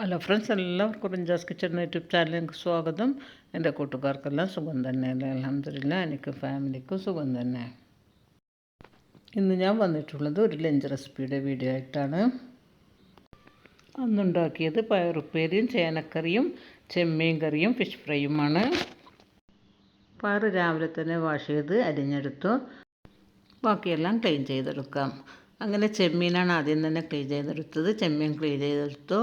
Hello friends എല്ലാവർക്കും റിഞ്ചാസ് kitchen YouTube ചാനലിലേക്ക് സ്വാഗതം. എന്റെ കൂട്ടുകാർക്കെല്ലാം സുഖം തന്നെയല്ലേ അലഹമില്ല എനിക്ക് ഫാമിലിക്കും സുഖം തന്നെ. ഇന്ന് ഞാൻ വന്നിട്ടുള്ളത് ഒരു ലഞ്ച് റെസിപ്പിയുടെ വീഡിയോ ആയിട്ടാണ്. അന്നുണ്ടാക്കിയത് പയറുപ്പേരിയും ചേനക്കറിയും ചെമ്മീൻ കറിയും ഫിഷ് ഫ്രൈയുമാണ് പയർ രാവിലെ തന്നെ വാഷ് ചെയ്ത് അരിഞ്ഞെടുത്തു. ബാക്കിയെല്ലാം ക്ലീൻ ചെയ്തെടുക്കാം. അങ്ങനെ ചെമ്മീനാണ് ആദ്യം തന്നെ ക്ലീൻ ചെയ്തെടുത്തത്. ചെമ്മീൻ ക്ലീൻ ചെയ്തെടുത്തു.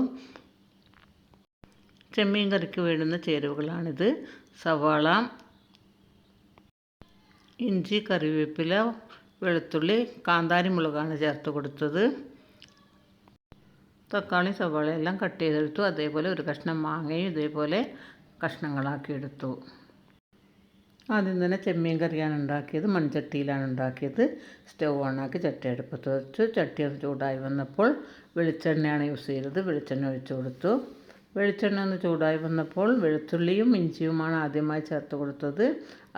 ചെമ്മീൻ കറിക്ക് വേണ്ടുന്ന ചേരുവകളാണിത്. സവാള ഇഞ്ചി കറിവേപ്പില വെളുത്തുള്ളി കാന്താരി മുളകാണ് ചേർത്ത് കൊടുത്തത്. തക്കാളി സവാള എല്ലാം കട്ട് ചെയ്തെടുത്തു. അതേപോലെ ഒരു കഷ്ണം മാങ്ങയും ഇതേപോലെ കഷ്ണങ്ങളാക്കി എടുത്തു. ആദ്യം തന്നെ ചെമ്മീൻ കറിയാണ് ഉണ്ടാക്കിയത്. മൺചട്ടിയിലാണ് ഉണ്ടാക്കിയത്. സ്റ്റൗ ഓണാക്കി ചട്ടി അടുപ്പത്ത് വെച്ചു. ചട്ടി ചൂടായി വന്നപ്പോൾ വെളിച്ചെണ്ണയാണ് യൂസ് ചെയ്തത്. വെളിച്ചെണ്ണ ഒഴിച്ചു കൊടുത്തു. വെളിച്ചെണ്ണ ഒന്ന് ചൂടായി വന്നപ്പോൾ വെളുത്തുള്ളിയും ഇഞ്ചിയുമാണ് ആദ്യമായി ചേർത്ത് കൊടുത്തത്.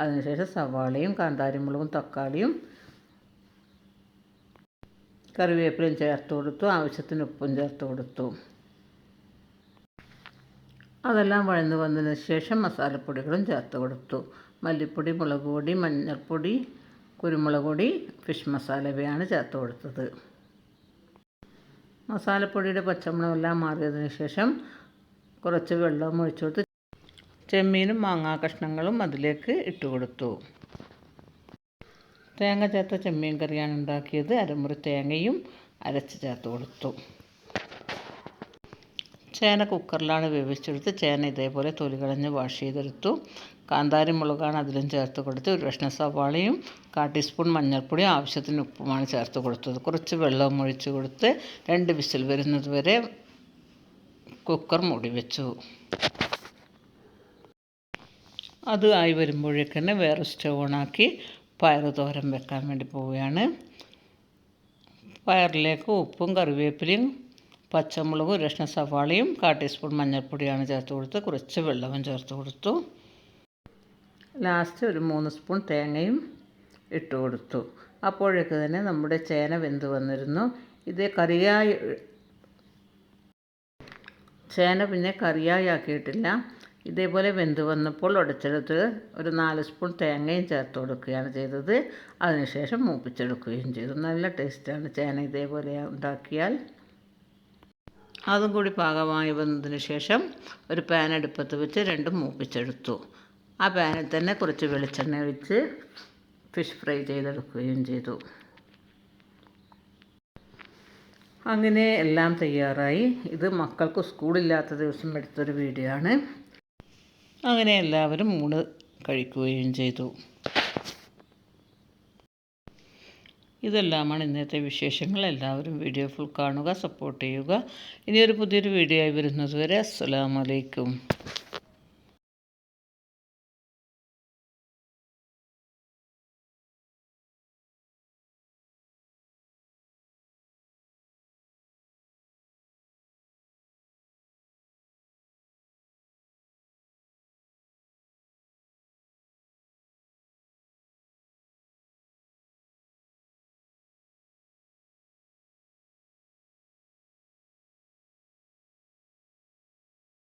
അതിനുശേഷം സവാളയും കാന്താരിമുളകും തക്കാളിയും കറിവേപ്പിലയും ചേർത്ത് കൊടുത്തു. ആവശ്യത്തിന് ഉപ്പും ചേർത്ത് കൊടുത്തു. അതെല്ലാം വഴന്ന് വന്നതിന് ശേഷം മസാലപ്പൊടികളും ചേർത്ത് കൊടുത്തു. മല്ലിപ്പൊടി മുളക് പൊടി മഞ്ഞൾപ്പൊടി കുരുമുളക് പൊടി ഫിഷ് മസാല ഇവയാണ് ചേർത്ത് കൊടുത്തത്. മസാലപ്പൊടിയുടെ പച്ചമുളകെല്ലാം മാറിയതിന് ശേഷം കുറച്ച് വെള്ളം ഒഴിച്ചു കൊടുത്ത് ചെമ്മീനും മാങ്ങാ കഷ്ണങ്ങളും അതിലേക്ക് ഇട്ട് കൊടുത്തു. തേങ്ങ ചേർത്ത ചെമ്മീൻ കറിയാണ് ഉണ്ടാക്കിയത്. അരമുറി തേങ്ങയും അരച്ച് ചേർത്ത് കൊടുത്തു. ചേന കുക്കറിലാണ് വേവിച്ചെടുത്ത് ചേന ഇതേപോലെ തൊലി കളഞ്ഞ് വാഷ് ചെയ്തെടുത്തു. കാന്താരി മുളകാണ് അതിലും ചേർത്ത് കൊടുത്ത് ഒരു കഷ്ണ സവാളയും കാ ടീസ്പൂൺ മഞ്ഞൾപ്പൊടിയും ആവശ്യത്തിന് ഉപ്പുമാണ് ചേർത്ത് കൊടുത്തത്. കുറച്ച് വെള്ളവും ഒഴിച്ച് കൊടുത്ത് രണ്ട് വിസിൽ വരുന്നത് വരെ കുക്കർ മൂടി വെച്ചു. അത് ആയി വരുമ്പോഴേക്കന്നെ വേറെ സ്റ്റവ് ഓണാക്കി പയർ തോരൻ വെക്കാൻ വേണ്ടി പോവുകയാണ്. പയറിലേക്ക് ഉപ്പും കറിവേപ്പിലയും പച്ചമുളകും ഒരു കഷ്ണം സവാളയും കാ ടീസ്പൂൺ മഞ്ഞൾപ്പൊടിയാണ് ചേർത്ത് കൊടുത്ത് കുറച്ച് വെള്ളവും ചേർത്ത് കൊടുത്തു. ലാസ്റ്റ് ഒരു മൂന്ന് സ്പൂൺ തേങ്ങയും ഇട്ട് കൊടുത്തു. അപ്പോഴേക്ക് തന്നെ നമ്മുടെ ചേന വെന്ത് വന്നിരുന്നു. ഇത് കറിയായി ചേന പിന്നെ കറിയായി ആക്കിയിട്ടില്ല ഇതേപോലെ വെന്ത് വന്നപ്പോൾ ഉടച്ചെടുത്ത് ഒരു നാല് സ്പൂൺ തേങ്ങയും ചേർത്ത് കൊടുക്കുകയാണ് ചെയ്തത്. അതിനുശേഷം മൂപ്പിച്ചെടുക്കുകയും ചെയ്തു. നല്ല ടേസ്റ്റാണ് ചേന ഇതേപോലെ ഉണ്ടാക്കിയാൽ. അതും കൂടി പാകമായി വന്നതിന് ശേഷം ഒരു പാൻ അടുപ്പത്ത് വെച്ച് രണ്ടും മൂപ്പിച്ചെടുത്തു. ആ പാനിൽ തന്നെ കുറച്ച് വെളിച്ചെണ്ണ ഒഴിച്ച് ഫിഷ് ഫ്രൈ ചെയ്തെടുക്കുകയും ചെയ്തു. അങ്ങനെ എല്ലാം തയ്യാറായി. ഇത് മക്കൾക്ക് സ്കൂളില്ലാത്ത ദിവസം എടുത്തൊരു വീഡിയോ ആണ് അങ്ങനെ എല്ലാവരും ഊണ് കഴിക്കുകയും ചെയ്തു. ഇതെല്ലാമാണ് ഇന്നത്തെ വിശേഷങ്ങൾ. എല്ലാവരും വീഡിയോ ഫുൾ കാണുക സപ്പോർട്ട് ചെയ്യുക. ഇനിയൊരു പുതിയൊരു വീഡിയോ ആയി വരുന്നതുവരെ അസ്സലാമലൈക്കും